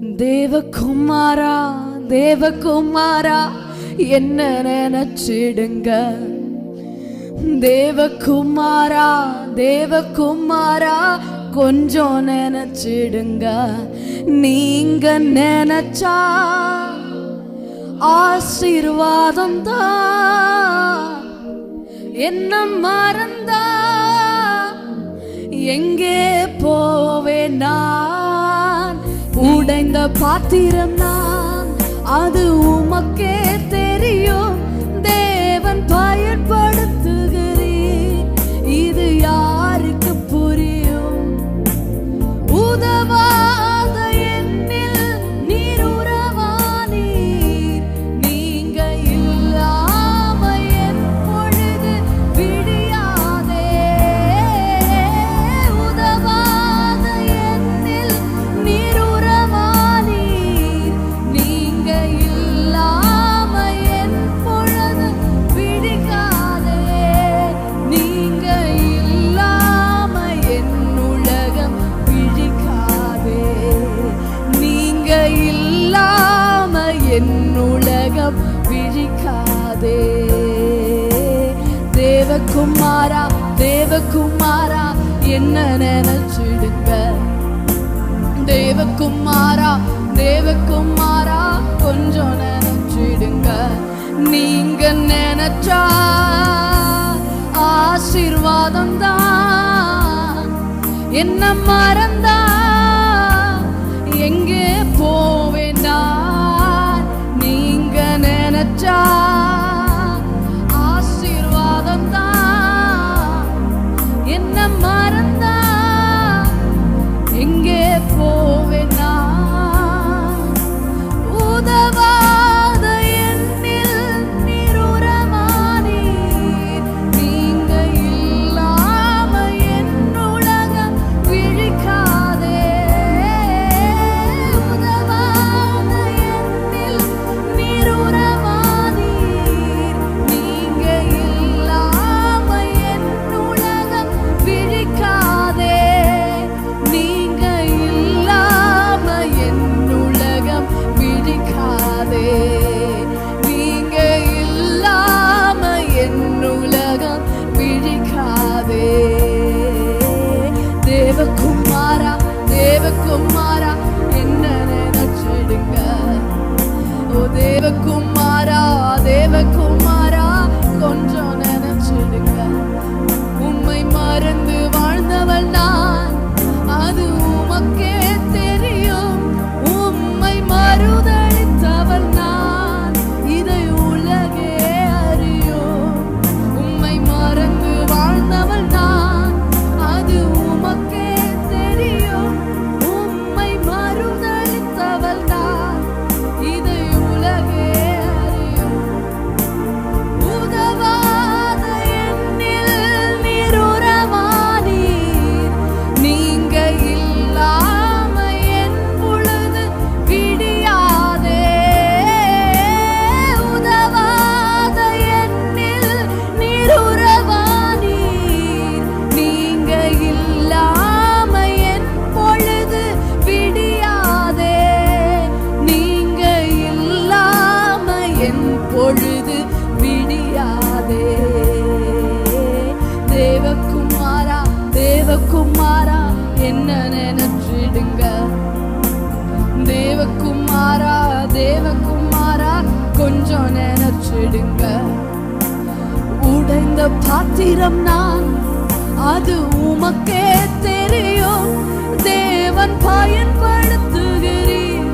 தேவகுமாரா தேவகுமாரா என்ன நினைச்சிடுங்க? தேவகுமாரா தேவகுமாரா கொஞ்சம் நினைச்சிடுங்க. நீங்க நினைச்சா ஆசீர்வாதம் தான் என்ன மறந்தா? எங்கே போவேனா? நிறைந்த பாத்திரம் நான் அது உமக்கே விழிக்காதே. தேவகுமாரா தேவகுமாரா என்ன நினைச்சிடுங்க? தேவகுமாரா தேவகுமாரா கொஞ்சம் நினைச்சிடுங்க. நீங்க நினைச்சா ஆசீர்வாதம் தான். என்ன மறந்தா Oh. தேவகுமாரா என்ன நினைச்சிடுங்க. ஓ தேவகுமார் தேவகுமாரா என்ன நினைச்சிடுங்க? தேவகுமாரா தேவகுமாரா கொஞ்சம் நினைச்சிடுங்க. உடைந்த பாத்திரம் நான் அது உமக்கே தெரியும். தேவன் பயன்படுத்துகிறீர்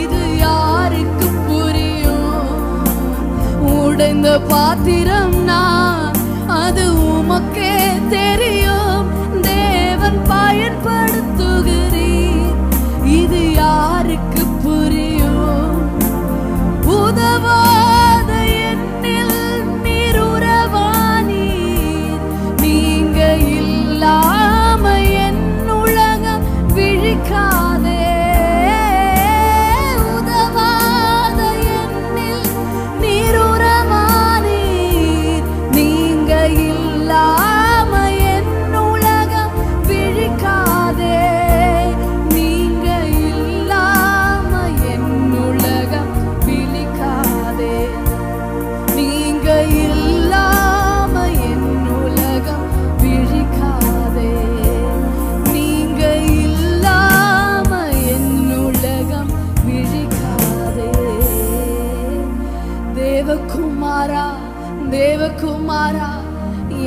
இது யாருக்கு புரியும்? உடைந்த பாத்திரம் நான் அது உமக்கே தெரியும். voz. தேவகுமாரா தேவகுமாரா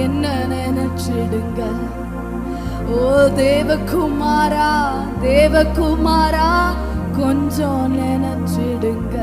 என்ன நினைச்சிடுங்க ஓ தேவகுமாரா தேவகுமாரா கொஞ்சம் நினைச்சிடுங்க